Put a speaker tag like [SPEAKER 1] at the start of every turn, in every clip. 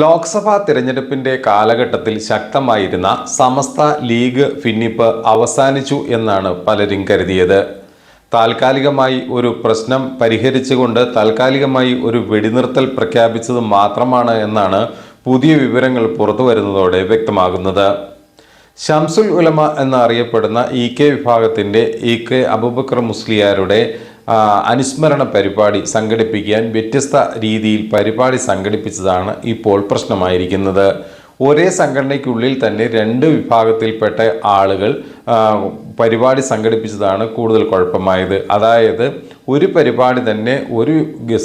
[SPEAKER 1] ലോക്സഭാ തിരഞ്ഞെടുപ്പിന്റെ കാലഘട്ടത്തിൽ ശക്തമായിരുന്ന സമസ്ത ലീഗ് ഭിന്നിപ്പ് അവസാനിച്ചു എന്നാണ് പലരും കരുതിയത് താൽക്കാലികമായി ഒരു പ്രശ്നം പരിഹരിച്ചുകൊണ്ട് താൽക്കാലികമായി ഒരു വെടിനിർത്തൽ പ്രഖ്യാപിച്ചത് മാത്രമാണ് എന്നാണ് പുതിയ വിവരങ്ങൾ പുറത്തു വരുന്നതോടെ വ്യക്തമാകുന്നത് ഷംസുൽ ഉലമ എന്നറിയപ്പെടുന്ന ഇ കെ വിഭാഗത്തിൻ്റെ ഇ കെ അബുബക്കർ മുസ്ലിയാരുടെ അനുസ്മരണ പരിപാടി സംഘടിപ്പിക്കാൻ വ്യത്യസ്ത രീതിയിൽ പരിപാടി സംഘടിപ്പിച്ചതാണ് ഇപ്പോൾ പ്രശ്നമായിരിക്കുന്നത് ഒരേ സംഘടനയ്ക്കുള്ളിൽ തന്നെ രണ്ട് വിഭാഗത്തിൽപ്പെട്ട ആളുകൾ പരിപാടി സംഘടിപ്പിച്ചതാണ് കൂടുതൽ കുഴപ്പമായത് അതായത് ഒരു പരിപാടി തന്നെ ഒരു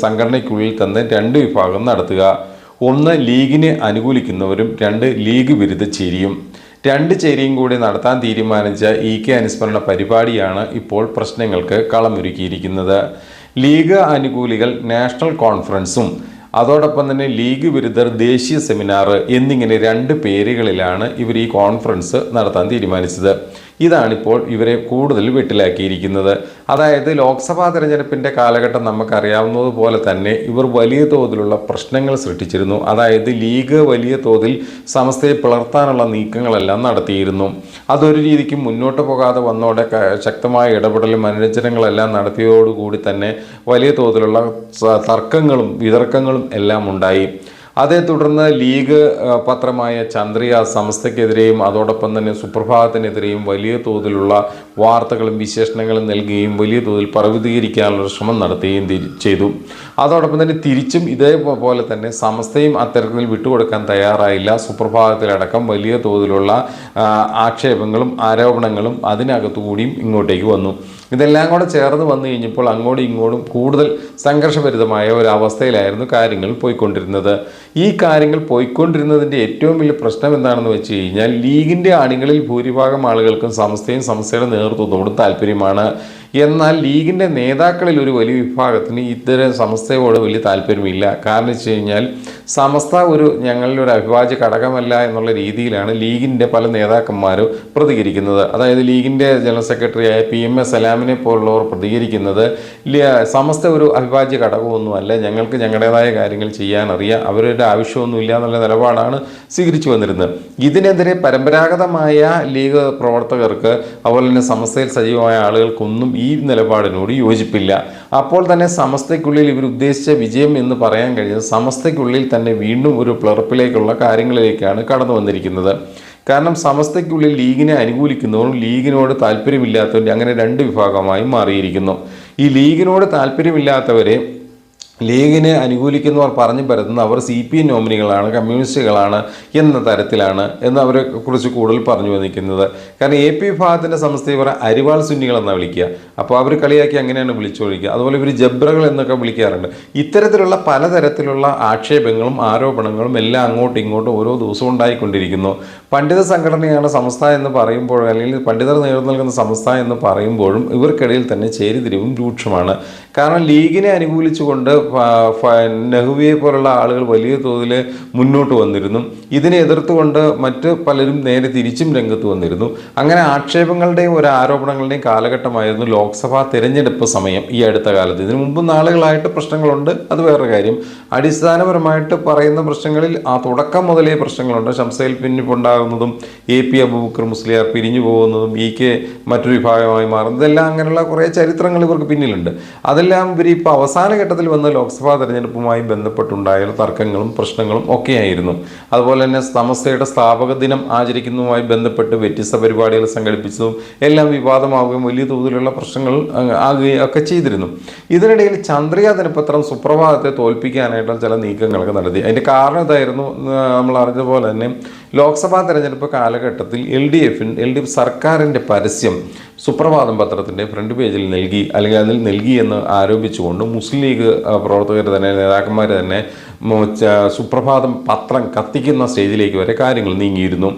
[SPEAKER 1] സംഘടനയ്ക്കുള്ളിൽ തന്നെ രണ്ട് വിഭാഗം നടത്തുക ഒന്ന് ലീഗിനെ അനുകൂലിക്കുന്നവരും രണ്ട് ലീഗ് വിരുദ്ധ ചേരിയും രണ്ട് ചേരിയും കൂടി നടത്താൻ തീരുമാനിച്ച ഇ കെ അനുസ്മരണ പരിപാടിയാണ് ഇപ്പോൾ പ്രശ്നങ്ങൾക്ക് കളമൊരുക്കിയിരിക്കുന്നത് ലീഗ് അനുകൂലികൾ നാഷണൽ കോൺഫറൻസും അതോടൊപ്പം തന്നെ ലീഗ് വിരുദ്ധർ ദേശീയ സെമിനാർ എന്നിങ്ങനെ രണ്ട് പേരുകളിലാണ് ഇവർ ഈ കോൺഫറൻസ് നടത്താൻ തീരുമാനിച്ചത് ഇതാണിപ്പോൾ ഇവരെ കൂടുതൽ വെട്ടിലാക്കിയിരിക്കുന്നത് അതായത് ലോക്സഭാ തെരഞ്ഞെടുപ്പിൻ്റെ കാലഘട്ടം നമുക്കറിയാവുന്നതുപോലെ തന്നെ ഇവർ വലിയ തോതിലുള്ള പ്രശ്നങ്ങൾ സൃഷ്ടിച്ചിരുന്നു അതായത് ലീഗ് വലിയ തോതിൽ സമസ്തയെ പിളർത്താനുള്ള നീക്കങ്ങളെല്ലാം നടത്തിയിരുന്നു അതൊരു രീതിക്ക് മുന്നോട്ട് പോകാതെ വന്നോടെ ശക്തമായ ഇടപെടലും അനുരചനങ്ങളെല്ലാം നടത്തിയതോടുകൂടി തന്നെ വലിയ തോതിലുള്ള തർക്കങ്ങളും വിതർക്കങ്ങളും എല്ലാം ഉണ്ടായി അതേ തുടർന്ന് ലീഗ് പത്രമായ ചന്ദ്രിക സംസ്ഥയ്ക്കെതിരെയും അതോടൊപ്പം തന്നെ സുപ്രഭാതത്തിനെതിരെയും വലിയ തോതിലുള്ള വാർത്തകളും വിശേഷണങ്ങളും നൽകുകയും വലിയ തോതിൽ പ്രവിധീകരിക്കാനുള്ള ശ്രമം നടത്തുകയും ചെയ്തു അതോടൊപ്പം തന്നെ തിരിച്ചും ഇതേപോലെ തന്നെ സമസ്തയും അത്തരത്തിൽ വിട്ടുകൊടുക്കാൻ തയ്യാറായില്ല സുപ്രഭാതത്തിലടക്കം വലിയ തോതിലുള്ള ആക്ഷേപങ്ങളും ആരോപണങ്ങളും അതിനകത്തുകൂടിയും ഇങ്ങോട്ടേക്ക് വന്നു ഇതെല്ലാം കൂടെ ചേർന്ന് വന്നു കഴിഞ്ഞപ്പോൾ അങ്ങോട്ടും ഇങ്ങോട്ടും കൂടുതൽ സംഘർഷഭരിതമായ ഒരു കാര്യങ്ങൾ പോയിക്കൊണ്ടിരുന്നത് ഈ കാര്യങ്ങൾ പോയിക്കൊണ്ടിരുന്നതിൻ്റെ ഏറ്റവും വലിയ പ്രശ്നം എന്താണെന്ന് വെച്ച് കഴിഞ്ഞാൽ ലീഗിൻ്റെ അണികളിൽ ഭൂരിഭാഗം ആളുകൾക്കും സംസ്ഥയും സംസ്ഥയുടെ നേതൃത്വത്തോടും താല്പര്യമാണ് എന്നാൽ ലീഗിൻ്റെ നേതാക്കളിൽ ഒരു വലിയ വിഭാഗത്തിന് ഇത്തരം സമസ്തയോട് വലിയ താല്പര്യമില്ല കാരണം വെച്ച് കഴിഞ്ഞാൽ സമസ്ത ഒരു ഞങ്ങളുടെ ഒരു അവിഭാജ്യ ഘടകമല്ല എന്നുള്ള രീതിയിലാണ് ലീഗിൻ്റെ പല നേതാക്കന്മാരും പ്രതികരിക്കുന്നത് അതായത് ലീഗിൻ്റെ ജനറൽ സെക്രട്ടറിയായ പി എം എസ് സലാമിനെ പോലുള്ളവർ പ്രതികരിക്കുന്നത് സമസ്ത ഒരു അവിഭാജ്യ ഘടകമൊന്നുമല്ല ഞങ്ങൾക്ക് ഞങ്ങളുടേതായ കാര്യങ്ങൾ ചെയ്യാനറിയാം അവരുടെ ആവശ്യമൊന്നുമില്ല എന്നുള്ള നിലപാടാണ് സ്വീകരിച്ചു വന്നിരുന്നത് ഇതിനെതിരെ പരമ്പരാഗതമായ ലീഗ് പ്രവർത്തകർക്ക് അതുപോലെ തന്നെ സമസ്തയിൽ സജീവമായ ആളുകൾക്കൊന്നും ഈ നിലപാടിനോട് യോജിപ്പില്ല അപ്പോൾ തന്നെ സമസ്തയ്ക്കുള്ളിൽ ഇവർ ഉദ്ദേശിച്ച വിജയം എന്ന് പറയാൻ കഴിയുന്നത് സമസ്തയ്ക്കുള്ളിൽ തന്നെ വീണ്ടും ഒരു പ്ലറപ്പിലേക്കുള്ള കാര്യങ്ങളിലേക്കാണ് കടന്നു വന്നിരിക്കുന്നത് കാരണം സമസ്തയ്ക്കുള്ളിൽ ലീഗിനെ അനുകൂലിക്കുന്നവരും ലീഗിനോട് താല്പര്യമില്ലാത്തവരും അങ്ങനെ രണ്ട് വിഭാഗമായി മാറിയിരിക്കുന്നു ഈ ലീഗിനോട് താല്പര്യമില്ലാത്തവരെ ലീഗിനെ അനുകൂലിക്കുന്നവർ പറഞ്ഞു പരത്തുന്ന അവർ സി പി എം നോമിനികളാണ് കമ്മ്യൂണിസ്റ്റുകളാണ് എന്ന തരത്തിലാണ് എന്ന് അവരെ കുറിച്ച് കൂടുതൽ പറഞ്ഞു വന്നിരിക്കുന്നത് കാരണം എ പി വിഭാഗത്തിൻ്റെ സംസ്ഥയെ ഇവർ അരിവാൾ എന്നാണ് വിളിക്കുക അപ്പോൾ അവർ കളിയാക്കി അങ്ങനെയാണ് വിളിച്ചൊഴിക്കുക അതുപോലെ ഇവർ ജബ്രകൾ എന്നൊക്കെ വിളിക്കാറുണ്ട് ഇത്തരത്തിലുള്ള പലതരത്തിലുള്ള ആക്ഷേപങ്ങളും ആരോപണങ്ങളും എല്ലാം അങ്ങോട്ടും ഇങ്ങോട്ടും ഓരോ ദിവസവും ഉണ്ടായിക്കൊണ്ടിരിക്കുന്നു പണ്ഡിത സംഘടനയാണ് സംസ്ഥ എന്ന് പറയുമ്പോഴും അല്ലെങ്കിൽ പണ്ഡിതർ നേതൃത്വം നൽകുന്ന സംസ്ഥ എന്ന് പറയുമ്പോഴും ഇവർക്കിടയിൽ തന്നെ ചേരിതിരിവും രൂക്ഷമാണ് കാരണം ലീഗിനെ അനുകൂലിച്ചുകൊണ്ട് നെഹ്വിയെ പോലുള്ള ആളുകൾ വലിയ തോതിൽ മുന്നോട്ട് വന്നിരുന്നു ഇതിനെ എതിർത്തുകൊണ്ട് മറ്റ് പലരും നേരെ തിരിച്ചും രംഗത്ത് വന്നിരുന്നു അങ്ങനെ ആക്ഷേപങ്ങളുടെയും ഒരു ആരോപണങ്ങളുടെയും കാലഘട്ടമായിരുന്നു ലോക്സഭാ തിരഞ്ഞെടുപ്പ് സമയം ഈ അടുത്ത കാലത്ത് ഇതിനു മുമ്പ് നാളുകളായിട്ട് പ്രശ്നങ്ങളുണ്ട് അത് വേറൊരു കാര്യം അടിസ്ഥാനപരമായിട്ട് പറയുന്ന പ്രശ്നങ്ങളിൽ ആ തുടക്കം മുതലേ പ്രശ്നങ്ങളുണ്ട് ശംസയിൽ പിന്നിപ്പുണ്ടാകും ഉണ്ടാകുന്നതും എ പി അബൂബക്കർ മുസ്ലിയാർ പിരിഞ്ഞു പോകുന്നതും ഇ കെ മറ്റൊരു വിഭാഗമായി മാറുന്നത് ഇതെല്ലാം അങ്ങനെയുള്ള കുറേ ചരിത്രങ്ങൾ ഇവർക്ക് പിന്നിലുണ്ട് അതെല്ലാം ഇവർ ഇപ്പോൾ അവസാന ഘട്ടത്തിൽ വന്ന ലോക്സഭാ തെരഞ്ഞെടുപ്പുമായി ബന്ധപ്പെട്ടുണ്ടായ തർക്കങ്ങളും പ്രശ്നങ്ങളും ഒക്കെയായിരുന്നു അതുപോലെ തന്നെ സമസ്തയുടെ സ്ഥാപക ദിനം ആചരിക്കുന്നതുമായി ബന്ധപ്പെട്ട് വ്യത്യസ്ത പരിപാടികൾ സംഘടിപ്പിച്ചതും എല്ലാം വിവാദമാവുകയും വലിയ തോതിലുള്ള പ്രശ്നങ്ങൾ ആകുകയും ഒക്കെ ചെയ്തിരുന്നു ഇതിനിടയിൽ ചന്ദ്രിക ദിനപത്രം സുപ്രഭാതത്തെ തോൽപ്പിക്കാനായിട്ടുള്ള ചില നീക്കങ്ങളൊക്കെ നടത്തി അതിൻ്റെ കാരണം ഇതായിരുന്നു നമ്മൾ അറിഞ്ഞതുപോലെ പോലെ തന്നെ ലോക്സഭാ തെരഞ്ഞെടുപ്പ് കാലഘട്ടത്തിൽ എൽ ഡി എഫിന് എൽ ഡി എഫ് സർക്കാരിൻ്റെ പരസ്യം സുപ്രഭാതം പത്രത്തിൻ്റെ ഫ്രണ്ട് പേജിൽ നൽകി അല്ലെങ്കിൽ അതിൽ നൽകി എന്ന് ആരോപിച്ചുകൊണ്ട് മുസ്ലിം ലീഗ് പ്രവർത്തകർ തന്നെ നേതാക്കന്മാർ തന്നെ സുപ്രഭാതം പത്രം കത്തിക്കുന്ന സ്റ്റേജിലേക്ക് വരെ കാര്യങ്ങൾ നീങ്ങിയിരുന്നു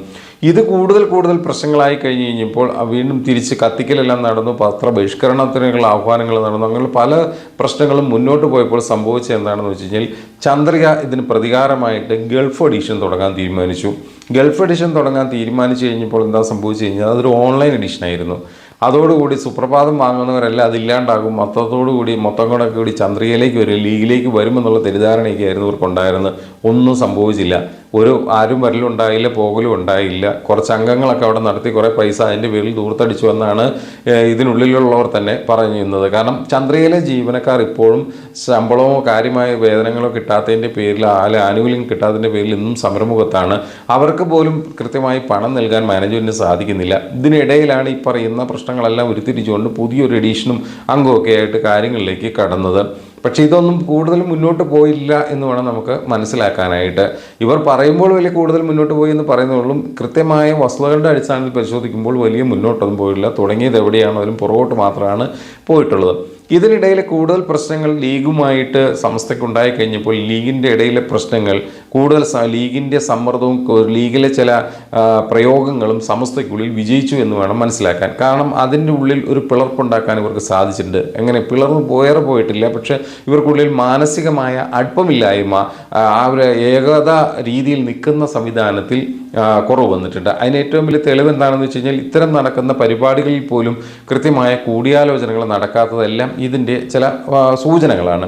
[SPEAKER 1] ഇത് കൂടുതൽ കൂടുതൽ പ്രശ്നങ്ങളായി കഴിഞ്ഞ് കഴിഞ്ഞപ്പോൾ വീണ്ടും തിരിച്ച് കത്തിക്കലെല്ലാം നടന്നു പത്ര ബഹിഷ്കരണത്തിനുള്ള ആഹ്വാനങ്ങൾ നടന്നു അങ്ങനെ പല പ്രശ്നങ്ങളും മുന്നോട്ട് പോയപ്പോൾ സംഭവിച്ചത് എന്താണെന്ന് വെച്ച് കഴിഞ്ഞാൽ ചന്ദ്രിക ഇതിന് പ്രതികാരമായിട്ട് ഗൾഫ് എഡീഷൻ തുടങ്ങാൻ തീരുമാനിച്ചു ഗൾഫ് എഡിഷൻ തുടങ്ങാൻ തീരുമാനിച്ചു കഴിഞ്ഞപ്പോൾ എന്താ സംഭവിച്ചു കഴിഞ്ഞാൽ അതൊരു ഓൺലൈൻ എഡിഷൻ ആയിരുന്നു അതോടുകൂടി സുപ്രഭാതം വാങ്ങുന്നവരെല്ലാം അതില്ലാണ്ടാകും മൊത്തത്തോടു കൂടി മൊത്തം കൂടെ കൂടി ചന്ദ്രികയിലേക്ക് വരും ലീഗിലേക്ക് വരുമെന്നുള്ള തെരുധാരണയൊക്കെ ആയിരുന്നു ഇവർക്കുണ്ടായിരുന്നത് ഒന്നും സംഭവിച്ചില്ല ഒരു ആരും വരലുണ്ടായില്ല ഉണ്ടായില്ല പോകലും ഉണ്ടായില്ല കുറച്ച് അംഗങ്ങളൊക്കെ അവിടെ നടത്തി കുറേ പൈസ അതിൻ്റെ പേരിൽ ദൂർത്തടിച്ചു എന്നാണ് ഇതിനുള്ളിലുള്ളവർ തന്നെ പറയുന്നത് കാരണം ചന്ദ്രയിലെ ജീവനക്കാർ ഇപ്പോഴും ശമ്പളമോ കാര്യമായ വേതനങ്ങളോ കിട്ടാത്തതിൻ്റെ പേരിൽ അല്ല ആനുകൂല്യം കിട്ടാത്തതിൻ്റെ പേരിൽ ഇന്നും സംരംഭകത്താണ് അവർക്ക് പോലും കൃത്യമായി പണം നൽകാൻ മാനേജ്മെൻറ്റിന് സാധിക്കുന്നില്ല ഇതിനിടയിലാണ് ഈ പറയുന്ന പ്രശ്നങ്ങളെല്ലാം ഉരുത്തിരിച്ചുകൊണ്ട് പുതിയൊരു എഡീഷനും അംഗമൊക്കെ ആയിട്ട് കാര്യങ്ങളിലേക്ക് കടന്നത് പക്ഷേ ഇതൊന്നും കൂടുതൽ മുന്നോട്ട് പോയില്ല എന്ന് വേണം നമുക്ക് മനസ്സിലാക്കാനായിട്ട് ഇവർ പറയുമ്പോൾ വലിയ കൂടുതൽ മുന്നോട്ട് പോയി എന്ന് പറയുന്നുള്ളൂ കൃത്യമായ വസ്തുതകളുടെ അടിസ്ഥാനത്തിൽ പരിശോധിക്കുമ്പോൾ വലിയ മുന്നോട്ടൊന്നും പോയില്ല തുടങ്ങിയത് എവിടെയാണെങ്കിലും പുറകോട്ട് മാത്രമാണ് പോയിട്ടുള്ളത് ഇതിനിടയിൽ കൂടുതൽ പ്രശ്നങ്ങൾ ലീഗുമായിട്ട് സംസ്ഥയ്ക്ക് ഉണ്ടായി കഴിഞ്ഞപ്പോൾ ലീഗിൻ്റെ ഇടയിലെ പ്രശ്നങ്ങൾ കൂടുതൽ ലീഗിൻ്റെ സമ്മർദ്ദവും ലീഗിലെ ചില പ്രയോഗങ്ങളും സംസ്ഥയ്ക്കുള്ളിൽ വിജയിച്ചു എന്ന് വേണം മനസ്സിലാക്കാൻ കാരണം അതിൻ്റെ ഉള്ളിൽ ഒരു പിളർപ്പുണ്ടാക്കാൻ ഇവർക്ക് സാധിച്ചിട്ടുണ്ട് എങ്ങനെ പിളർന്ന് പോയേറെ പോയിട്ടില്ല പക്ഷേ ഇവർക്കുള്ളിൽ മാനസികമായ അടുപ്പമില്ലായ്മ ആ ഒരു ഏകത രീതിയിൽ നിൽക്കുന്ന സംവിധാനത്തിൽ കുറവ് വന്നിട്ടുണ്ട് അതിന് ഏറ്റവും വലിയ തെളിവ് എന്താണെന്ന് വെച്ച് കഴിഞ്ഞാൽ ഇത്തരം നടക്കുന്ന പരിപാടികളിൽ പോലും കൃത്യമായ കൂടിയാലോചനകൾ നടക്കാത്തതെല്ലാം ഇതിൻ്റെ ചില സൂചനകളാണ്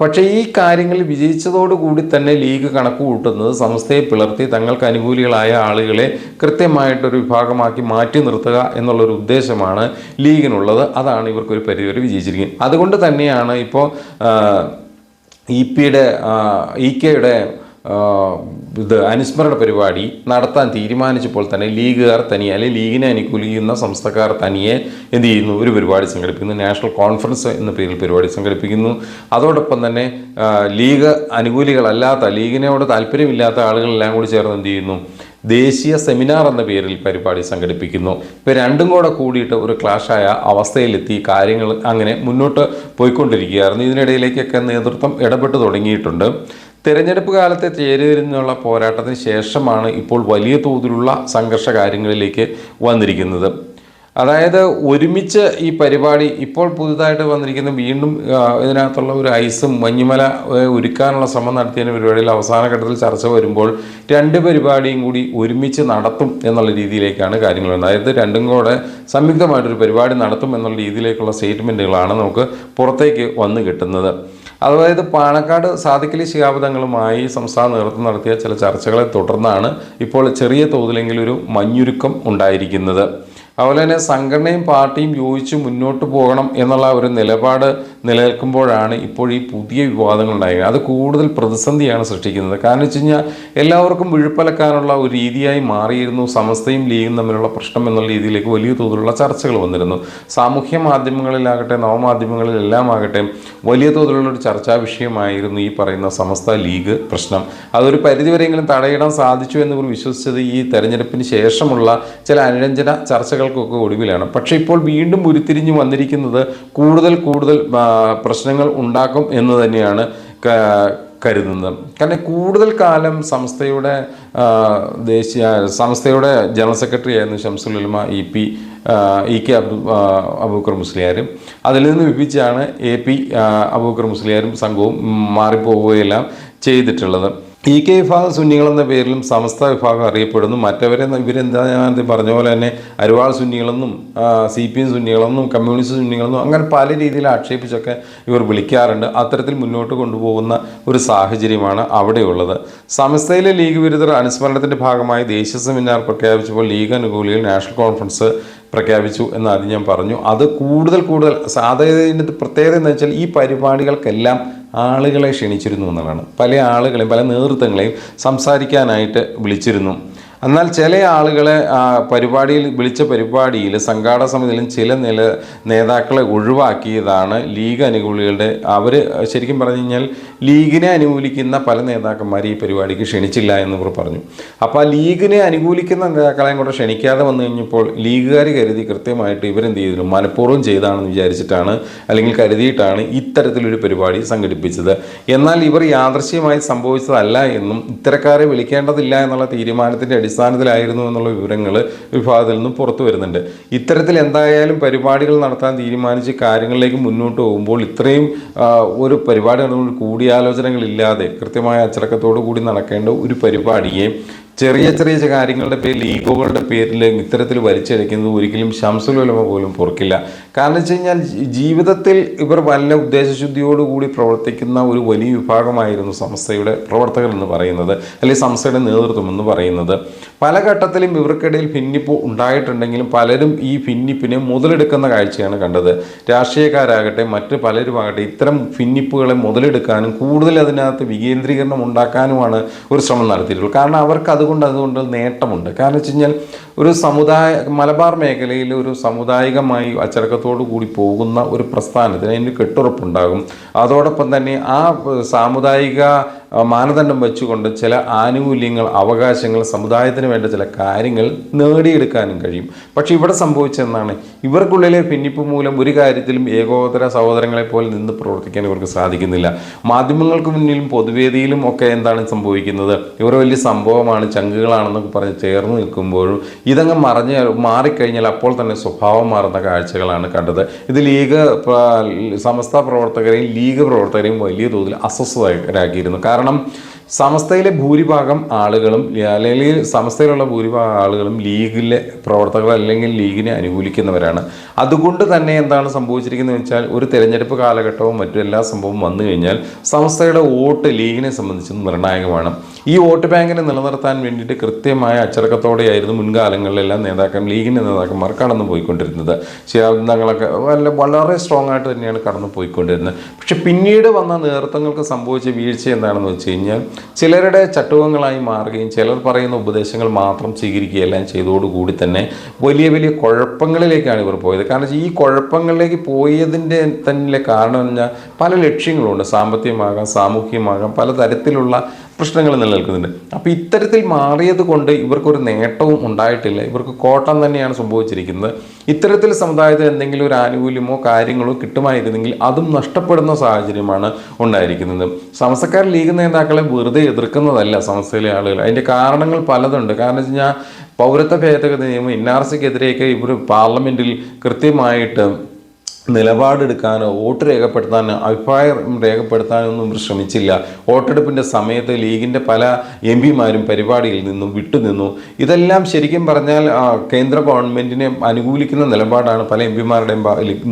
[SPEAKER 1] പക്ഷേ ഈ കാര്യങ്ങൾ വിജയിച്ചതോടുകൂടി തന്നെ ലീഗ് കണക്ക് കൂട്ടുന്നത് സംസ്ഥയെ പിളർത്തി തങ്ങൾക്ക് അനുകൂലികളായ ആളുകളെ കൃത്യമായിട്ടൊരു വിഭാഗമാക്കി മാറ്റി നിർത്തുക എന്നുള്ളൊരു ഉദ്ദേശമാണ് ലീഗിനുള്ളത് അതാണ് ഇവർക്കൊരു പരിധിവരെ വിജയിച്ചിരിക്കുന്നത് അതുകൊണ്ട് തന്നെയാണ് ഇപ്പോൾ ഇ പിയുടെ ഇ കെയുടെ ഇത് അനുസ്മരണ പരിപാടി നടത്താൻ തീരുമാനിച്ചപ്പോൾ തന്നെ ലീഗുകാർ തനിയെ അല്ലെങ്കിൽ ലീഗിനെ അനുകൂലിക്കുന്ന സംസ്ഥക്കാർ തനിയെ എന്ത് ചെയ്യുന്നു ഒരു പരിപാടി സംഘടിപ്പിക്കുന്നു നാഷണൽ കോൺഫറൻസ് എന്ന പേരിൽ പരിപാടി സംഘടിപ്പിക്കുന്നു അതോടൊപ്പം തന്നെ ലീഗ് അനുകൂലികളല്ലാത്ത ലീഗിനോട് താല്പര്യമില്ലാത്ത ആളുകളെല്ലാം കൂടി ചേർന്ന് എന്ത് ചെയ്യുന്നു ദേശീയ സെമിനാർ എന്ന പേരിൽ പരിപാടി സംഘടിപ്പിക്കുന്നു ഇപ്പോൾ രണ്ടും കൂടെ കൂടിയിട്ട് ഒരു ക്ലാഷായ അവസ്ഥയിലെത്തി കാര്യങ്ങൾ അങ്ങനെ മുന്നോട്ട് പോയിക്കൊണ്ടിരിക്കുകയായിരുന്നു ഇതിനിടയിലേക്കൊക്കെ നേതൃത്വം ഇടപെട്ട് തുടങ്ങിയിട്ടുണ്ട് തെരഞ്ഞെടുപ്പ് കാലത്തെ ചേരിതിരിഞ്ഞുള്ള പോരാട്ടത്തിന് ശേഷമാണ് ഇപ്പോൾ വലിയ തോതിലുള്ള സംഘർഷ കാര്യങ്ങളിലേക്ക് വന്നിരിക്കുന്നത് അതായത് ഒരുമിച്ച് ഈ പരിപാടി ഇപ്പോൾ പുതുതായിട്ട് വന്നിരിക്കുന്ന വീണ്ടും ഇതിനകത്തുള്ള ഒരു ഐസും മഞ്ഞുമല ഒരുക്കാനുള്ള ശ്രമം നടത്തിയതിന് പരിപാടിയിൽ അവസാന ഘട്ടത്തിൽ ചർച്ച വരുമ്പോൾ രണ്ട് പരിപാടിയും കൂടി ഒരുമിച്ച് നടത്തും എന്നുള്ള രീതിയിലേക്കാണ് കാര്യങ്ങൾ വരുന്നത് അതായത് രണ്ടും കൂടെ സംയുക്തമായിട്ടൊരു പരിപാടി നടത്തും എന്നുള്ള രീതിയിലേക്കുള്ള സ്റ്റേറ്റ്മെൻറ്റുകളാണ് നമുക്ക് പുറത്തേക്ക് വന്നു കിട്ടുന്നത് അതായത് പാണക്കാട് സാധിക്കലി ശിഹാബുദങ്ങളുമായി സംസ്ഥാന നേതൃത്വം നടത്തിയ ചില ചർച്ചകളെ തുടർന്നാണ് ഇപ്പോൾ ചെറിയ തോതിലെങ്കിലും ഒരു മഞ്ഞുരുക്കം ഉണ്ടായിരിക്കുന്നത് അതുപോലെ തന്നെ സംഘടനയും പാർട്ടിയും യോജിച്ച് മുന്നോട്ട് പോകണം എന്നുള്ള ഒരു നിലപാട് നിലനിൽക്കുമ്പോഴാണ് ഇപ്പോൾ ഈ പുതിയ വിവാദങ്ങൾ ഉണ്ടായിരുന്നത് അത് കൂടുതൽ പ്രതിസന്ധിയാണ് സൃഷ്ടിക്കുന്നത് കാരണം വെച്ച് കഴിഞ്ഞാൽ എല്ലാവർക്കും വിഴുപ്പലക്കാനുള്ള ഒരു രീതിയായി മാറിയിരുന്നു സമസ്തയും ലീഗും തമ്മിലുള്ള പ്രശ്നം എന്നുള്ള രീതിയിലേക്ക് വലിയ തോതിലുള്ള ചർച്ചകൾ വന്നിരുന്നു സാമൂഹ്യ മാധ്യമങ്ങളിലാകട്ടെ നവമാധ്യമങ്ങളിലെല്ലാം ആകട്ടെ വലിയ തോതിലുള്ള ഒരു ചർച്ചാ വിഷയമായിരുന്നു ഈ പറയുന്ന സമസ്ത ലീഗ് പ്രശ്നം അതൊരു പരിധിവരെയെങ്കിലും തടയിടാൻ സാധിച്ചു എന്ന് വിശ്വസിച്ചത് ഈ തെരഞ്ഞെടുപ്പിന് ശേഷമുള്ള ചില അനുരഞ്ജന ചർച്ചകൾ ചർച്ചകൾക്കൊക്കെ ഒടുവിലാണ് പക്ഷേ ഇപ്പോൾ വീണ്ടും ഉരുത്തിരിഞ്ഞ് വന്നിരിക്കുന്നത് കൂടുതൽ കൂടുതൽ പ്രശ്നങ്ങൾ ഉണ്ടാക്കും എന്ന് തന്നെയാണ് കരുതുന്നത് കാരണം കൂടുതൽ കാലം സംസ്ഥയുടെ ദേശീയ സംസ്ഥയുടെ ജനറൽ സെക്രട്ടറി ആയിരുന്നു Shamsul Ulama E P E K Abdu Aboobacker മുസ്ലിയാരും അതിൽ നിന്ന് വിഭിച്ചാണ് എ പി അബൂക്കർ മുസ്ലിയാരും സംഘവും മാറിപ്പോവുകയെല്ലാം ചെയ്തിട്ടുള്ളത് ഇ കെ വിഭാഗ സുന്നികൾ എന്ന പേരിലും സമസ്ത വിഭാഗം അറിയപ്പെടുന്നു മറ്റവരെ ഇവരെന്താ ഞാൻ പറഞ്ഞ പോലെ തന്നെ അരുവാൾ സുന്നികളെന്നും സി പി എം സുന്നികളെന്നും കമ്മ്യൂണിസ്റ്റ് സുന്നികളെന്നും അങ്ങനെ പല രീതിയിൽ ആക്ഷേപിച്ചൊക്കെ ഇവർ വിളിക്കാറുണ്ട് അത്തരത്തിൽ മുന്നോട്ട് കൊണ്ടുപോകുന്ന ഒരു സാഹചര്യമാണ് അവിടെയുള്ളത് സമസ്തയിലെ ലീഗ് വിരുദ്ധർ അനുസ്മരണത്തിൻ്റെ ഭാഗമായി ദേശീയ സെമിനാർ പ്രഖ്യാപിച്ചപ്പോൾ ലീഗ് അനുകൂലികൾ നാഷണൽ കോൺഫറൻസ് പ്രഖ്യാപിച്ചു എന്ന് ആദ്യം ഞാൻ പറഞ്ഞു അത് കൂടുതൽ കൂടുതൽ സാധ്യത പ്രത്യേകത എന്ന് വെച്ചാൽ ഈ പരിപാടികൾക്കെല്ലാം ആളുകളെ ക്ഷണിച്ചിരുന്നു എന്നുള്ളതാണ് പല ആളുകളെയും പല നേതൃത്വങ്ങളെയും സംസാരിക്കാനായിട്ട് വിളിച്ചിരുന്നു എന്നാൽ ചില ആളുകളെ പരിപാടിയിൽ വിളിച്ച പരിപാടിയിൽ സംഘാടക സമിതിയിലും ചില നില നേതാക്കളെ ഒഴിവാക്കിയതാണ് ലീഗ് അനുകൂലികളുടെ അവർ ശരിക്കും പറഞ്ഞു കഴിഞ്ഞാൽ ലീഗിനെ അനുകൂലിക്കുന്ന പല നേതാക്കന്മാരെ ഈ പരിപാടിക്ക് ക്ഷണിച്ചില്ല എന്ന് ഇവർ പറഞ്ഞു അപ്പോൾ ആ ലീഗിനെ അനുകൂലിക്കുന്ന നേതാക്കളെയും കൂടെ ക്ഷണിക്കാതെ വന്നു കഴിഞ്ഞപ്പോൾ ലീഗുകാർ കരുതി കൃത്യമായിട്ട് ഇവരെന്ത് ചെയ്തിരുന്നു മനഃപൂർവ്വം ചെയ്താണെന്ന് വിചാരിച്ചിട്ടാണ് അല്ലെങ്കിൽ കരുതിയിട്ടാണ് ഇത്തരത്തിലൊരു പരിപാടി സംഘടിപ്പിച്ചത് എന്നാൽ ഇവർ യാദൃശ്യമായി സംഭവിച്ചതല്ല എന്നും ഇത്തരക്കാരെ വിളിക്കേണ്ടതില്ല എന്നുള്ള തീരുമാനത്തിൻ്റെ അടിസ്ഥാനം അടിസ്ഥാനത്തിലായിരുന്നു എന്നുള്ള വിവരങ്ങൾ വിഭാഗത്തിൽ നിന്നും പുറത്തു വരുന്നുണ്ട് ഇത്തരത്തിൽ എന്തായാലും പരിപാടികൾ നടത്താൻ തീരുമാനിച്ച് കാര്യങ്ങളിലേക്ക് മുന്നോട്ട് പോകുമ്പോൾ ഇത്രയും ഒരു പരിപാടി നടന്നുകൊണ്ട് കൂടിയാലോചനകളില്ലാതെ കൃത്യമായ അച്ചടക്കത്തോടു കൂടി നടക്കേണ്ട ഒരു പരിപാടിയെ ചെറിയ ചെറിയ കാര്യങ്ങളുടെ പേരിൽ ഈഗോകളുടെ പേരിൽ ഇത്തരത്തിൽ വലിച്ചഴിക്കുന്നത് ഒരിക്കലും ശംസുലുലമ പോലും പൊറുക്കില്ല കാരണം വെച്ച് കഴിഞ്ഞാൽ ജീവിതത്തിൽ ഇവർ വല്ല ഉദ്ദേശശുദ്ധിയോടുകൂടി പ്രവർത്തിക്കുന്ന ഒരു വലിയ വിഭാഗമായിരുന്നു സംസ്ഥയുടെ പ്രവർത്തകർ എന്ന് പറയുന്നത് അല്ലെങ്കിൽ സംസ്ഥയുടെ നേതൃത്വം എന്ന് പറയുന്നത് പല ഘട്ടത്തിലും ഇവർക്കിടയിൽ ഭിന്നിപ്പ് ഉണ്ടായിട്ടുണ്ടെങ്കിലും പലരും ഈ ഭിന്നിപ്പിനെ മുതലെടുക്കുന്ന കാഴ്ചയാണ് കണ്ടത് രാഷ്ട്രീയക്കാരാകട്ടെ മറ്റ് പലരുമാകട്ടെ ഇത്തരം ഭിന്നിപ്പുകളെ മുതലെടുക്കാനും കൂടുതൽ അതിനകത്ത് വികേന്ദ്രീകരണം ഉണ്ടാക്കാനുമാണ് ഒരു ശ്രമം നടത്തിയിട്ടുള്ളത് കാരണം അവർക്ക് അത് അതുകൊണ്ട് അതുകൊണ്ട് നേട്ടമുണ്ട് കാരണം വെച്ച് കഴിഞ്ഞാൽ ഒരു സമുദായ മലബാർ മേഖലയിൽ ഒരു സമുദായികമായി അച്ചടക്കത്തോടു കൂടി പോകുന്ന ഒരു പ്രസ്ഥാനത്തിന് അതിന് കെട്ടുറപ്പുണ്ടാകും അതോടൊപ്പം തന്നെ ആ സാമുദായിക മാനദണ്ഡം വെച്ചുകൊണ്ട് ചില ആനുകൂല്യങ്ങൾ അവകാശങ്ങൾ സമുദായത്തിന് വേണ്ട ചില കാര്യങ്ങൾ നേടിയെടുക്കാനും കഴിയും പക്ഷേ ഇവിടെ സംഭവിച്ചെന്നാണ് ഇവർക്കുള്ളിലെ ഭിന്നിപ്പ് മൂലം ഒരു കാര്യത്തിലും ഏകോദര സഹോദരങ്ങളെ പോലെ നിന്ന് പ്രവർത്തിക്കാൻ ഇവർക്ക് സാധിക്കുന്നില്ല മാധ്യമങ്ങൾക്ക് മുന്നിലും പൊതുവേദിയിലും ഒക്കെ എന്താണ് സംഭവിക്കുന്നത് ഇവർ വലിയ സംഭവമാണ് ചങ്കുകളാണെന്നൊക്കെ പറഞ്ഞ് ചേർന്ന് നിൽക്കുമ്പോഴും ഇതങ്ങ് മറിഞ്ഞ് മാറിക്കഴിഞ്ഞാൽ അപ്പോൾ തന്നെ സ്വഭാവം മാറുന്ന കാഴ്ചകളാണ് കണ്ടത് ഇത് ലീഗ് സമസ്ത പ്രവർത്തകരെയും ലീഗ് പ്രവർത്തകരെയും വലിയ തോതിൽ അസ്വസ്ഥരാക്കിയിരുന്നു കാരണം സമസ്തയിലെ ഭൂരിഭാഗം ആളുകളും അല്ലെങ്കിൽ സമസ്തയിലുള്ള ഭൂരിഭാഗം ആളുകളും ലീഗിലെ പ്രവർത്തകർ അല്ലെങ്കിൽ ലീഗിനെ അനുകൂലിക്കുന്നവരാണ് അതുകൊണ്ട് തന്നെ എന്താണ് സംഭവിച്ചിരിക്കുന്നത് വെച്ചാൽ ഒരു തെരഞ്ഞെടുപ്പ് കാലഘട്ടവും മറ്റു എല്ലാ സംഭവവും വന്നു കഴിഞ്ഞാൽ സമസ്തയുടെ വോട്ട് ലീഗിനെ സംബന്ധിച്ച് നിർണായകമാണ് ഈ വോട്ട് ബാങ്കിനെ നിലനിർത്താൻ വേണ്ടിയിട്ട് കൃത്യമായ അച്ചടക്കത്തോടെയായിരുന്നു മുൻകാലങ്ങളിലെല്ലാം നേതാക്കൾ ലീഗിൻ്റെ നേതാക്കന്മാർ കടന്നു പോയിക്കൊണ്ടിരുന്നത് ശിരാബ്ദങ്ങളൊക്കെ വല്ല വളരെ സ്ട്രോങ് ആയിട്ട് തന്നെയാണ് കടന്നു പോയിക്കൊണ്ടിരുന്നത് പക്ഷെ പിന്നീട് വന്ന നേതൃത്വങ്ങൾക്ക് സംഭവിച്ച വീഴ്ച എന്താണെന്ന് വെച്ച് കഴിഞ്ഞാൽ ചിലരുടെ ചട്ടുകങ്ങളായി മാറുകയും ചിലർ പറയുന്ന ഉപദേശങ്ങൾ മാത്രം സ്വീകരിക്കുകയെല്ലാം ചെയ്തതോടുകൂടി തന്നെ വലിയ വലിയ കുഴപ്പങ്ങളിലേക്കാണ് ഇവർ പോയത് കാരണം ഈ കുഴപ്പങ്ങളിലേക്ക് പോയതിൻ്റെ തന്നെ കാരണം പറഞ്ഞാൽ പല ലക്ഷ്യങ്ങളുണ്ട് സാമ്പത്തികമാകാം പല തരത്തിലുള്ള പ്രശ്നങ്ങൾ നിലനിൽക്കുന്നുണ്ട് അപ്പോൾ ഇത്തരത്തിൽ മാറിയത് കൊണ്ട് ഇവർക്കൊരു നേട്ടവും ഉണ്ടായിട്ടില്ല ഇവർക്ക് കോട്ടം തന്നെയാണ് സംഭവിച്ചിരിക്കുന്നത് ഇത്തരത്തിൽ സമുദായത്തിൽ എന്തെങ്കിലും ഒരു ആനുകൂല്യമോ കാര്യങ്ങളോ കിട്ടുമായിരുന്നെങ്കിൽ അതും നഷ്ടപ്പെടുന്ന സാഹചര്യമാണ് ഉണ്ടായിരിക്കുന്നത് സമസ്തക്കാർ ലീഗ് നേതാക്കളെ വെറുതെ എതിർക്കുന്നതല്ല സമസ്തയിലെ ആളുകൾ അതിൻ്റെ കാരണങ്ങൾ പലതുണ്ട് കാരണം വെച്ച് കഴിഞ്ഞാൽ പൗരത്വ ഭേദഗതി നിയമം എൻ ആർ സിക്കെതിരെയൊക്കെ ഇവർ പാർലമെൻറ്റിൽ കൃത്യമായിട്ട് നിലപാടെടുക്കാനോ വോട്ട് രേഖപ്പെടുത്താനോ അഭിപ്രായം രേഖപ്പെടുത്താനോ ഒന്നും ഇവർ ശ്രമിച്ചില്ല വോട്ടെടുപ്പിൻ്റെ സമയത്ത് ലീഗിൻ്റെ പല എം പിമാരും പരിപാടിയിൽ നിന്നും വിട്ടുനിന്നു ഇതെല്ലാം ശരിക്കും പറഞ്ഞാൽ കേന്ദ്ര ഗവൺമെൻറ്റിനെ അനുകൂലിക്കുന്ന നിലപാടാണ് പല എം പിമാരുടെയും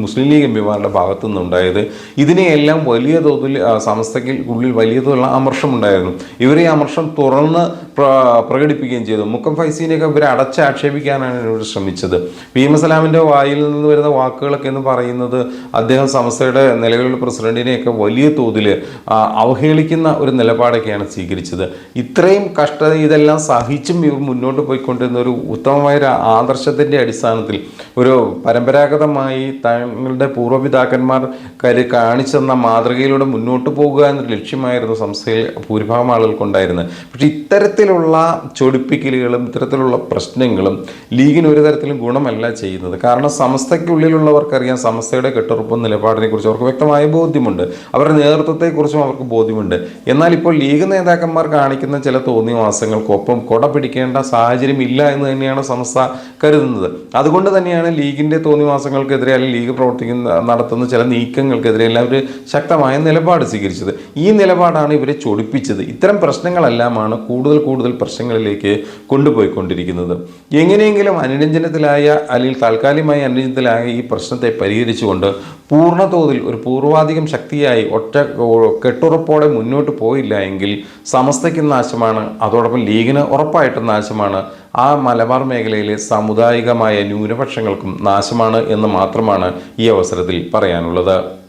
[SPEAKER 1] മുസ്ലിം ലീഗ് എം പിമാരുടെ ഭാഗത്തു നിന്നുണ്ടായത് ഇതിനെയെല്ലാം വലിയ തോതിൽ സമസ്തയ്ക്ക് ഉള്ളിൽ വലിയ തോതിലുള്ള അമർഷമുണ്ടായിരുന്നു ഇവർ ഈ അമർഷം തുറന്ന് പ്രകടിപ്പിക്കുകയും ചെയ്തു മുക്കം ഫൈസീനെയൊക്കെ ഇവരെ അടച്ചാക്ഷേപിക്കാനാണ് ഇവർ ശ്രമിച്ചത് ഭീമസലാമിൻ്റെ വായിൽ നിന്ന് വരുന്ന വാക്കുകളൊക്കെ എന്ന് പറയുന്നത് പറയുന്നത് അദ്ദേഹം സംസ്ഥയുടെ നിലവിലുള്ള പ്രസിഡന്റിനെയൊക്കെ വലിയ തോതിൽ അവഹേളിക്കുന്ന ഒരു നിലപാടൊക്കെയാണ് സ്വീകരിച്ചത് ഇത്രയും കഷ്ട ഇതെല്ലാം സഹിച്ചും ഇവർ മുന്നോട്ട് പോയിക്കൊണ്ടിരുന്ന ഒരു ഉത്തമമായ ഒരു ആദർശത്തിൻ്റെ അടിസ്ഥാനത്തിൽ ഒരു പരമ്പരാഗതമായി തങ്ങളുടെ പൂർവ്വപിതാക്കന്മാർ കരു കാണിച്ചെന്ന മാതൃകയിലൂടെ മുന്നോട്ട് പോകുക എന്നൊരു ലക്ഷ്യമായിരുന്നു സംസ്ഥയിൽ ഭൂരിഭാഗം ആളുകൾക്കുണ്ടായിരുന്നത് പക്ഷെ ഇത്തരത്തിലുള്ള ചൊടിപ്പിക്കലുകളും ഇത്തരത്തിലുള്ള പ്രശ്നങ്ങളും ലീഗിന് ഒരു തരത്തിലും ഗുണമല്ല ചെയ്യുന്നത് കാരണം സംസ്ഥയ്ക്കുള്ളിലുള്ളവർക്കറിയാം സംസ്ഥ വ്യവസ്ഥയുടെ കെട്ടുറപ്പും കുറിച്ച് അവർക്ക് വ്യക്തമായ ബോധ്യമുണ്ട് അവരുടെ നേതൃത്വത്തെക്കുറിച്ചും അവർക്ക് ബോധ്യമുണ്ട് എന്നാൽ ഇപ്പോൾ ലീഗ് നേതാക്കന്മാർ കാണിക്കുന്ന ചില തോന്നിയവാസങ്ങൾക്കൊപ്പം കൊട പിടിക്കേണ്ട സാഹചര്യം ഇല്ല എന്ന് തന്നെയാണ് സംസ്ഥ കരുതുന്നത് അതുകൊണ്ട് തന്നെയാണ് ലീഗിൻ്റെ തോന്നിയവാസങ്ങൾക്കെതിരെ അല്ലെങ്കിൽ ലീഗ് പ്രവർത്തിക്കുന്ന നടത്തുന്ന ചില നീക്കങ്ങൾക്കെതിരെ എല്ലാവരും ശക്തമായ നിലപാട് സ്വീകരിച്ചത് ഈ നിലപാടാണ് ഇവരെ ചൊടിപ്പിച്ചത് ഇത്തരം പ്രശ്നങ്ങളെല്ലാമാണ് കൂടുതൽ കൂടുതൽ പ്രശ്നങ്ങളിലേക്ക് കൊണ്ടുപോയിക്കൊണ്ടിരിക്കുന്നത് എങ്ങനെയെങ്കിലും അനുരഞ്ജനത്തിലായ അല്ലെങ്കിൽ താൽക്കാലികമായി അനുരഞ്ജനത്തിലായ ഈ പ്രശ്നത്തെ പരിഹരിച്ച് ഉപയോഗിച്ചുകൊണ്ട് പൂർണ്ണതോതിൽ ഒരു പൂർവാധികം ശക്തിയായി ഒറ്റ കെട്ടുറപ്പോടെ മുന്നോട്ട് പോയില്ല എങ്കിൽ സമസ്തയ്ക്ക് നാശമാണ് അതോടൊപ്പം ലീഗിന് ഉറപ്പായിട്ടും നാശമാണ് ആ മലബാർ മേഖലയിലെ സാമുദായികമായ ന്യൂനപക്ഷങ്ങൾക്കും നാശമാണ് എന്ന് മാത്രമാണ് ഈ അവസരത്തിൽ പറയാനുള്ളത്